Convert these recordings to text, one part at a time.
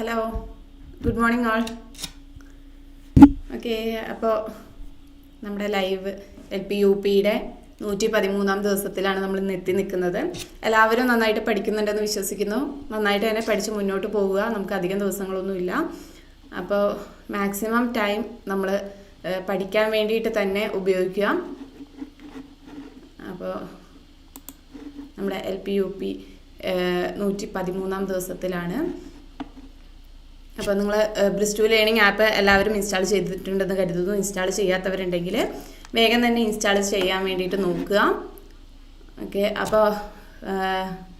Hello good morning all okay അപ്പോൾ നമ്മുടെ live L P U പിയുടെ നൂറ്റി പതിമൂന്നാം ദിവസത്തിലാണ് നമ്മൾ ഇന്ന് എത്തി നിൽക്കുന്നത്. എല്ലാവരും നന്നായിട്ട് പഠിക്കുന്നുണ്ടെന്ന് വിശ്വസിക്കുന്നു. നന്നായിട്ട് തന്നെ പഠിച്ച് മുന്നോട്ട് പോവുക. നമുക്ക് അധികം ദിവസങ്ങളൊന്നുമില്ല അപ്പോൾ മാക്സിമം ടൈം നമ്മൾ പഠിക്കാൻ വേണ്ടിയിട്ട് തന്നെ ഉപയോഗിക്കുക. അപ്പോൾ നമ്മുടെ എൽ പി യു പി നൂറ്റി പതിമൂന്നാം ദിവസത്തിലാണ്. അപ്പോൾ നിങ്ങൾ ബ്രിസ്റ്റു ലേണിംഗ് ആപ്പ് എല്ലാവരും ഇൻസ്റ്റാൾ ചെയ്തിട്ടുണ്ടെന്ന് കരുതുന്നു. ഇൻസ്റ്റാൾ ചെയ്യാത്തവരുണ്ടെങ്കിൽ വേഗം തന്നെ ഇൻസ്റ്റാൾ ചെയ്യാൻ വേണ്ടിയിട്ട് നോക്കുക. ഓക്കെ അപ്പോൾ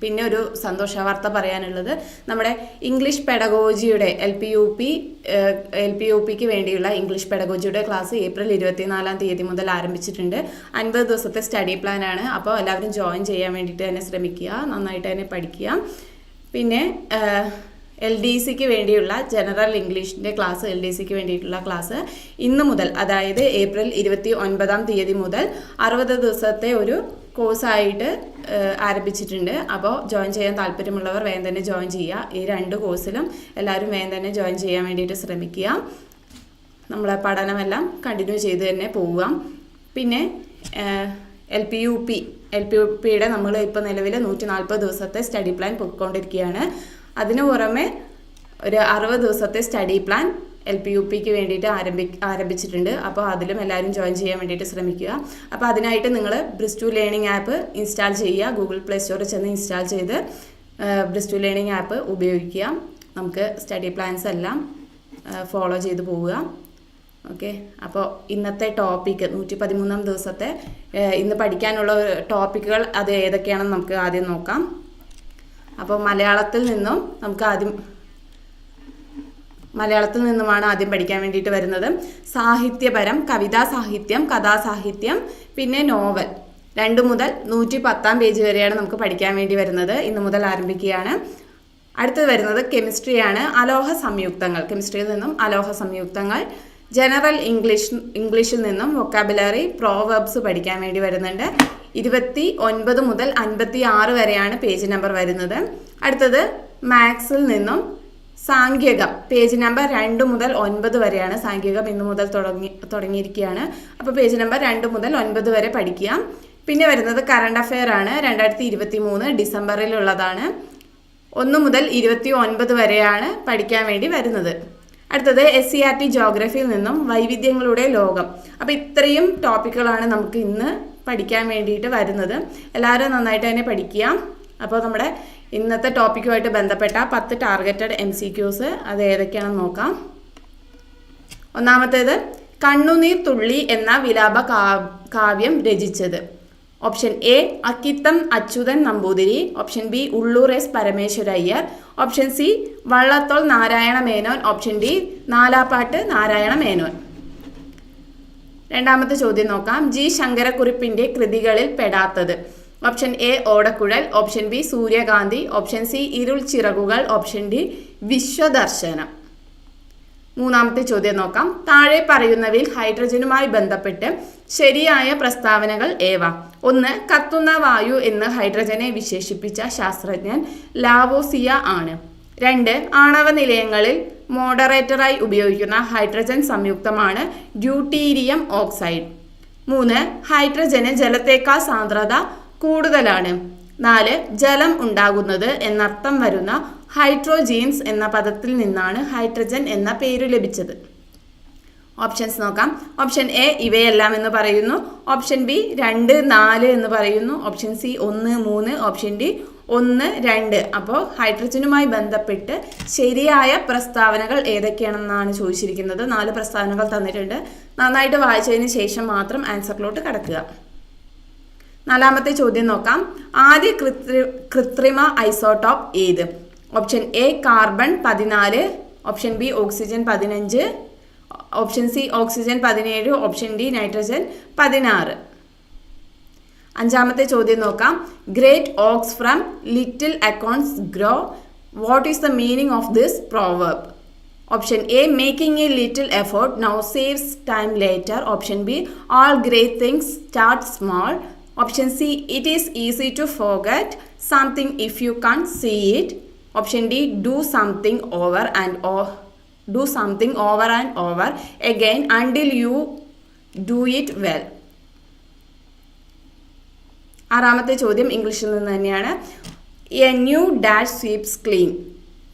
പിന്നെ ഒരു സന്തോഷ വാർത്ത പറയാനുള്ളത്. നമ്മുടെ English പെഡഗോജിയുടെ L P U P L P U പിക്ക് വേണ്ടിയുള്ള ഇംഗ്ലീഷ് പെഡഗോജിയുടെ ക്ലാസ് ഏപ്രിൽ ഇരുപത്തിനാലാം തീയതി മുതൽ ആരംഭിച്ചിട്ടുണ്ട്. അൻപത് ദിവസത്തെ സ്റ്റഡി പ്ലാൻ ആണ്. അപ്പോൾ എല്ലാവരും ജോയിൻ ചെയ്യാൻ വേണ്ടിയിട്ട് തന്നെ ശ്രമിക്കുക. നന്നായിട്ട് തന്നെ പഠിക്കുക. പിന്നെ എൽ ഡി സിക്ക് വേണ്ടിയുള്ള ജനറൽ ഇംഗ്ലീഷിന്റെ ക്ലാസ് എൽ ഡി സിക്ക് വേണ്ടിയിട്ടുള്ള ക്ലാസ് ഇന്ന് മുതൽ അതായത് ഏപ്രിൽ ഇരുപത്തി ഒൻപതാം തീയതി മുതൽ അറുപത് ദിവസത്തെ ഒരു കോഴ്സായിട്ട് ആരംഭിച്ചിട്ടുണ്ട്. അപ്പോൾ ജോയിൻ ചെയ്യാൻ താല്പര്യമുള്ളവർ വേഗം തന്നെ ജോയിൻ ചെയ്യുക. ഈ രണ്ട് കോഴ്സിലും എല്ലാവരും വേഗം തന്നെ ജോയിൻ ചെയ്യാൻ വേണ്ടിയിട്ട് ശ്രമിക്കുക. നമ്മളെ പഠനമെല്ലാം കണ്ടിന്യൂ ചെയ്ത് തന്നെ പോവുക. പിന്നെ L P U P L P U പിയുടെ നമ്മൾ ഇപ്പോൾ നിലവിൽ നൂറ്റി നാൽപ്പത് ദിവസത്തെ സ്റ്റഡി പ്ലാൻ പൊയ്ക്കൊണ്ടിരിക്കുകയാണ്. അതിനു പുറമെ ഒരു അറുപത് ദിവസത്തെ study plan L P U പിക്ക് വേണ്ടിയിട്ട് ആരംഭി ആരംഭിച്ചിട്ടുണ്ട്. അപ്പോൾ അതിലും എല്ലാവരും ജോയിൻ ചെയ്യാൻ വേണ്ടിയിട്ട് ശ്രമിക്കുക. അപ്പോൾ അതിനായിട്ട് നിങ്ങൾ ബ്രിസ്റ്റു ലേണിംഗ് ആപ്പ് ഇൻസ്റ്റാൾ ചെയ്യുക. ഗൂഗിൾ പ്ലേ സ്റ്റോറിൽ ചെന്ന് ഇൻസ്റ്റാൾ ചെയ്ത് ബ്രിസ്റ്റു ലേണിംഗ് ആപ്പ് ഉപയോഗിക്കുക. നമുക്ക് സ്റ്റഡി പ്ലാൻസ് എല്ലാം ഫോളോ ചെയ്ത് പോവുക. ഓക്കെ? അപ്പോൾ ഇന്നത്തെ ടോപ്പിക്ക് നൂറ്റി പതിമൂന്നാം ദിവസത്തെ ഇന്ന് പഠിക്കാനുള്ള ടോപ്പിക്കുകൾ അത് ഏതൊക്കെയാണെന്ന് നമുക്ക് ആദ്യം നോക്കാം. അപ്പോൾ മലയാളത്തിൽ നിന്നും നമുക്ക് ആദ്യം മലയാളത്തിൽ നിന്നുമാണ് ആദ്യം പഠിക്കാൻ വേണ്ടിയിട്ട് വരുന്നത്. സാഹിത്യപരം കവിതാ സാഹിത്യം കഥാസാഹിത്യം പിന്നെ നോവൽ. രണ്ട് മുതൽ നൂറ്റി പത്താം പേജ് വരെയാണ് നമുക്ക് പഠിക്കാൻ വേണ്ടി വരുന്നത്. ഇന്ന് മുതൽ ആരംഭിക്കുകയാണ്. അടുത്തത് വരുന്നത് കെമിസ്ട്രിയാണ്. അലോഹ സംയുക്തങ്ങൾ. കെമിസ്ട്രിയിൽ നിന്നും അലോഹ സംയുക്തങ്ങൾ. ജനറൽ ഇംഗ്ലീഷ് ഇംഗ്ലീഷിൽ നിന്നും വൊക്കാബുലറി പ്രോവേബ്സ് പഠിക്കാൻ വേണ്ടി വരുന്നുണ്ട്. ഇരുപത്തി ഒൻപത് മുതൽ അൻപത്തി ആറ് വരെയാണ് പേജ് നമ്പർ വരുന്നത്. അടുത്തത് മാത്സിൽ നിന്നും സാങ്കേകം പേജ് നമ്പർ രണ്ട് മുതൽ ഒൻപത് വരെയാണ് സാങ്കേകം ഇന്ന് മുതൽ തുടങ്ങി തുടങ്ങിയിരിക്കുകയാണ്. അപ്പോൾ പേജ് നമ്പർ രണ്ട് മുതൽ ഒൻപത് വരെ പഠിക്കുക. പിന്നെ വരുന്നത് കറണ്ട് അഫെയർ ആണ്. രണ്ടായിരത്തി ഇരുപത്തി മൂന്ന് ഡിസംബറിലുള്ളതാണ്. ഒന്ന് മുതൽ ഇരുപത്തി ഒൻപത് വരെയാണ് പഠിക്കാൻ വേണ്ടി വരുന്നത്. അടുത്തത് എസ് സി ആർ ടി ജോഗ്രഫിയിൽ നിന്നും വൈവിധ്യങ്ങളുടെ ലോകം. അപ്പോൾ ഇത്രയും ടോപ്പിക്കുകളാണ് നമുക്ക് ഇന്ന് പഠിക്കാൻ വേണ്ടിയിട്ട് വരുന്നത്. എല്ലാവരും നന്നായിട്ട് തന്നെ പഠിക്കുക. അപ്പോൾ നമ്മുടെ ഇന്നത്തെ ടോപ്പിക്കുമായിട്ട് ബന്ധപ്പെട്ട പത്ത് ടാർഗറ്റഡ് എം സി ക്യൂസ് അത് ഏതൊക്കെയാണെന്ന് നോക്കാം. ഒന്നാമത്തേത് കണ്ണുനീർ തുള്ളി എന്ന വിലാപ കാവ്യം രചിച്ചത്. Option A Akkitham Achuthan Namboothiri. Option B Ulloor S Parameswaraiyer. Option C Vallathol Narayana Menon. Option D Nalappat Narayana Menon. രണ്ടാമത്തെ ചോദ്യം നോക്കാം. ജി ശങ്കരക്കുറിപ്പിന്റെ കൃതികളിൽ പെടാത്തത്. Option A Odakkuzhal. Option B Suryakanthi. Option C Irul Chirakukal option D വിശ്വദർശനം. മൂന്നാമത്തെ ചോദ്യം നോക്കാം. താഴെ പറയുന്നവയിൽ ഹൈഡ്രജനുമായി ബന്ധപ്പെട്ട് ശരിയായ പ്രസ്താവനകൾ ഏവ? ഒന്ന് കത്തുന്ന വായു എന്ന് ഹൈഡ്രജനെ വിശേഷിപ്പിച്ച ശാസ്ത്രജ്ഞൻ ലാവോസിയ ആണ്. രണ്ട് ആണവ നിലയങ്ങളിൽ മോഡറേറ്ററായി ഉപയോഗിക്കുന്ന ഹൈഡ്രജൻ സംയുക്തമാണ് ഡ്യൂട്ടീരിയം ഓക്സൈഡ്. മൂന്ന് ഹൈഡ്രജന് ജലത്തേക്കാൾ സാന്ദ്രത കൂടുതലാണ്. നാല് ജലം ഉണ്ടാകുന്നത് എന്നർത്ഥം വരുന്ന ഹൈഡ്രോജീൻസ് എന്ന പദത്തിൽ നിന്നാണ് ഹൈഡ്രജൻ എന്ന പേര് ലഭിച്ചത്. ഓപ്ഷൻസ് നോക്കാം. ഓപ്ഷൻ എ ഇവയെല്ലാം എന്ന് പറയുന്നു. ഓപ്ഷൻ ബി രണ്ട് നാല് എന്ന് പറയുന്നു. ഓപ്ഷൻ സി ഒന്ന് മൂന്ന്. ഓപ്ഷൻ ഡി ഒന്ന് രണ്ട്. അപ്പോൾ ഹൈഡ്രജനുമായി ബന്ധപ്പെട്ട് ശരിയായ പ്രസ്താവനകൾ ഏതൊക്കെയാണെന്നാണ് ചോദിച്ചിരിക്കുന്നത്. നാല് പ്രസ്താവനകൾ തന്നിട്ടുണ്ട്. നന്നായിട്ട് വായിച്ചതിന് ശേഷം മാത്രം ആൻസറിലോട്ട് കടക്കുക. നാലാമത്തെ ചോദ്യം നോക്കാം. ആദ്യ കൃത്രി കൃത്രിമ ഐസോടോപ്പ് ഏത്? ഓപ്ഷൻ എ കാർബൺ പതിനാല്. ഓപ്ഷൻ ബി ഓക്സിജൻ പതിനഞ്ച്. ഓപ്ഷൻ സി ഓക്സിജൻ പതിനേഴ്. ഓപ്ഷൻ ഡി നൈട്രജൻ പതിനാറ്. അഞ്ചാമത്തെ ചോദ്യം നോക്കാം great oaks from little acorns grow what is the meaning of this proverb option A making a little effort now saves time later option B all great things start small option C it is easy to forget something if you can't see it option D do something over and oh do something over and over again until you do it well ആറാമത്തെ ചോദ്യം ഇംഗ്ലീഷിൽ നിന്ന് തന്നെയാണ്. A new dash sweeps clean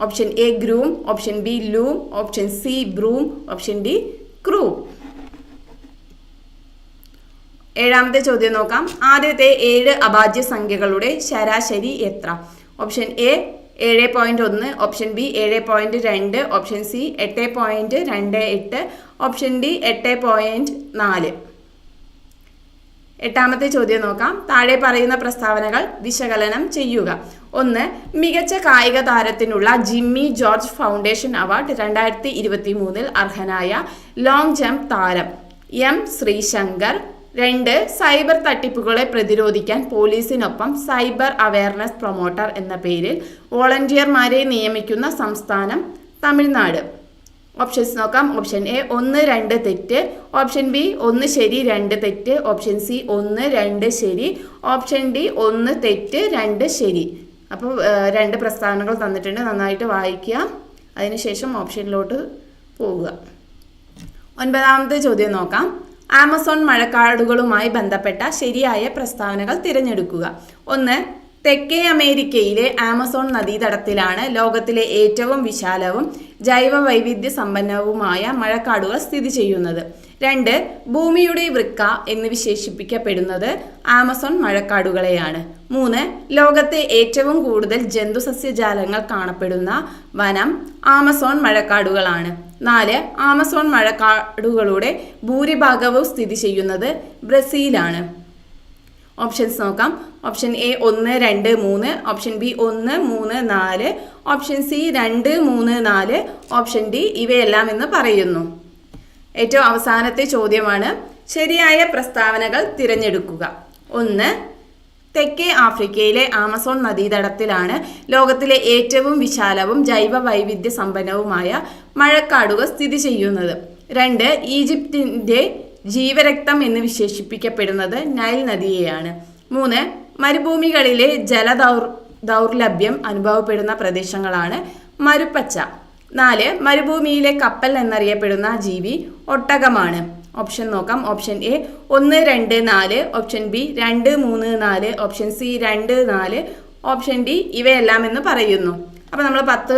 option A groom option B loom option C broom option D crew ഏഴാമത്തെ ചോദ്യം നോക്കാം. ആദ്യത്തെ ഏഴ് അഭാജ്യ സംഖ്യകളുടെ ശരാശരി എത്ര? ഓപ്ഷൻ എ ഏഴ് പോയിന്റ് ഒന്ന്. ഓപ്ഷൻ ബി ഏഴ് പോയിന്റ് രണ്ട്. ഓപ്ഷൻ സി എട്ട് പോയിന്റ് രണ്ട് എട്ട്. ഓപ്ഷൻ ഡി എട്ട് പോയിന്റ് നാല്. എട്ടാമത്തെ ചോദ്യം നോക്കാം. താഴെ പറയുന്ന പ്രസ്താവനകൾ വിശകലനം ചെയ്യുക. ഒന്ന് മികച്ച കായിക താരത്തിനുള്ള ജിമ്മി ജോർജ് ഫൗണ്ടേഷൻ അവാർഡ് രണ്ടായിരത്തി ഇരുപത്തി മൂന്നിൽ അർഹനായ ലോങ് ജംപ് താരം എം ശ്രീശങ്കർ. രണ്ട് സൈബർ തട്ടിപ്പുകളെ പ്രതിരോധിക്കാൻ പോലീസിനൊപ്പം സൈബർ അവയർനെസ് പ്രൊമോട്ടർ എന്ന പേരിൽ വോളണ്ടിയർമാരെ നിയമിക്കുന്ന സംസ്ഥാനം തമിഴ്നാട്. ഓപ്ഷൻസ് നോക്കാം. ഓപ്ഷൻ എ ഒന്ന് രണ്ട് തെറ്റ്. ഓപ്ഷൻ ബി ഒന്ന് ശരി രണ്ട് തെറ്റ്. ഓപ്ഷൻ സി ഒന്ന് രണ്ട് ശരി. ഓപ്ഷൻ ഡി ഒന്ന് തെറ്റ് രണ്ട് ശരി. അപ്പോൾ രണ്ട് പ്രസ്താവനകൾ തന്നിട്ടുണ്ട്. നന്നായിട്ട് വായിക്കുക. അതിനുശേഷം ഓപ്ഷനിലോട്ട് പോവുക. ഒൻപതാമത്തെ ചോദ്യം നോക്കാം. ആമസോൺ മഴക്കാടുകളുമായി ബന്ധപ്പെട്ട ശരിയായ പ്രസ്താവനകൾ തിരഞ്ഞെടുക്കുക. ഒന്ന് തെക്കേ അമേരിക്കയിലെ ആമസോൺ നദീതടത്തിലാണ് ലോകത്തിലെ ഏറ്റവും വിശാലവും ജൈവ വൈവിധ്യ സമ്പന്നവുമായ മഴക്കാടുകൾ സ്ഥിതി ചെയ്യുന്നത്. രണ്ട് ഭൂമിയുടെ വൃക്ക എന്ന് വിശേഷിപ്പിക്കപ്പെടുന്നത് ആമസോൺ മഴക്കാടുകളെയാണ്. മൂന്ന് ലോകത്തെ ഏറ്റവും കൂടുതൽ ജന്തുസസ്യജാലങ്ങൾ കാണപ്പെടുന്ന വനം ആമസോൺ മഴക്കാടുകളാണ്. നാല് ആമസോൺ മഴക്കാടുകളുടെ ഭൂരിഭാഗവും സ്ഥിതി ചെയ്യുന്നത് ബ്രസീലാണ്. ഓപ്ഷൻസ് നോക്കാം. ഓപ്ഷൻ എ ഒന്ന് രണ്ട് മൂന്ന്. ഓപ്ഷൻ ബി ഒന്ന് മൂന്ന് നാല്. ഓപ്ഷൻ സി രണ്ട് മൂന്ന് നാല്. ഓപ്ഷൻ ഡി ഇവയെല്ലാം എന്ന് പറയുന്നു. ഏറ്റവും അവസാനത്തെ ചോദ്യമാണ്. ശരിയായ പ്രസ്താവനകൾ തിരഞ്ഞെടുക്കുക. ഒന്ന് തെക്കേ ആഫ്രിക്കയിലെ ആമസോൺ നദീതടത്തിലാണ് ലോകത്തിലെ ഏറ്റവും വിശാലവും ജൈവ വൈവിധ്യ സമ്പന്നവുമായ മഴക്കാടുകൾ സ്ഥിതി ചെയ്യുന്നത്. രണ്ട് ഈജിപ്തിന്റെ ജീവരക്തം എന്ന് വിശേഷിപ്പിക്കപ്പെടുന്നത് നൈൽ നദിയെയാണ്. മൂന്ന് മരുഭൂമികളിലെ ജല ദൗർ ദൗർലഭ്യം അനുഭവപ്പെടുന്ന പ്രദേശങ്ങളാണ് മരുപ്പച്ച. നാല് മരുഭൂമിയിലെ കപ്പൽ എന്നറിയപ്പെടുന്ന ജീവി ഒട്ടകമാണ്. ഓപ്ഷൻ നോക്കാം. ഓപ്ഷൻ എ ഒന്ന് രണ്ട് നാല്. ഓപ്ഷൻ ബി രണ്ട് മൂന്ന് നാല്. ഓപ്ഷൻ സി രണ്ട് നാല്. ഓപ്ഷൻ ഡി ഇവയെല്ലാം എന്ന് പറയുന്നു. അപ്പോൾ നമ്മൾ പത്ത്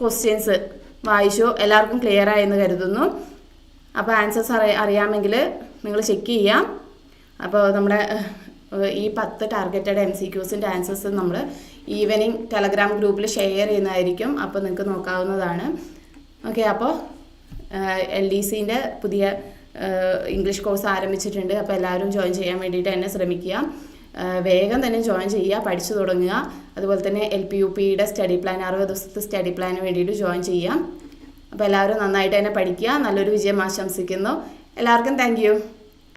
ക്വസ്റ്റ്യൻസ് വായിച്ചു. എല്ലാവർക്കും ക്ലിയർ ആയെന്ന് കരുതുന്നു. അപ്പോൾ ആൻസേഴ്സ് അറിയാമെങ്കിൽ നിങ്ങൾ ചെക്ക് ചെയ്യാം. അപ്പോൾ നമ്മുടെ ഈ പത്ത് ടാർഗറ്റഡ് എം സി ക്യൂസിന്റെ ആൻസേഴ്സ് നമ്മൾ ഈവനിങ് ടെലഗ്രാം ഗ്രൂപ്പിൽ ഷെയർ ചെയ്യുന്നതായിരിക്കും. അപ്പോൾ നിങ്ങൾക്ക് നോക്കാവുന്നതാണ്. ഓക്കെ അപ്പോൾ എൽ ഡി സിന്റെ പുതിയ ഇംഗ്ലീഷ് കോഴ്സ് ആരംഭിച്ചിട്ടുണ്ട്. അപ്പോൾ എല്ലാവരും ജോയിൻ ചെയ്യാൻ വേണ്ടിയിട്ട് എന്നെ ശ്രമിക്കുക. വേഗം തന്നെ ജോയിൻ ചെയ്യുക പഠിച്ചു തുടങ്ങുക. അതുപോലെ തന്നെ എൽ പി യു പിയുടെ സ്റ്റഡി പ്ലാൻ അറുപത് ദിവസത്തെ സ്റ്റഡി പ്ലാന് വേണ്ടിയിട്ട് ജോയിൻ ചെയ്യാം അപ്പോൾ എല്ലാവരും നന്നായിട്ട് തന്നെ പഠിക്കുക. നല്ലൊരു വിജയം ആശംസിക്കുന്നു. എല്ലാവർക്കും താങ്ക്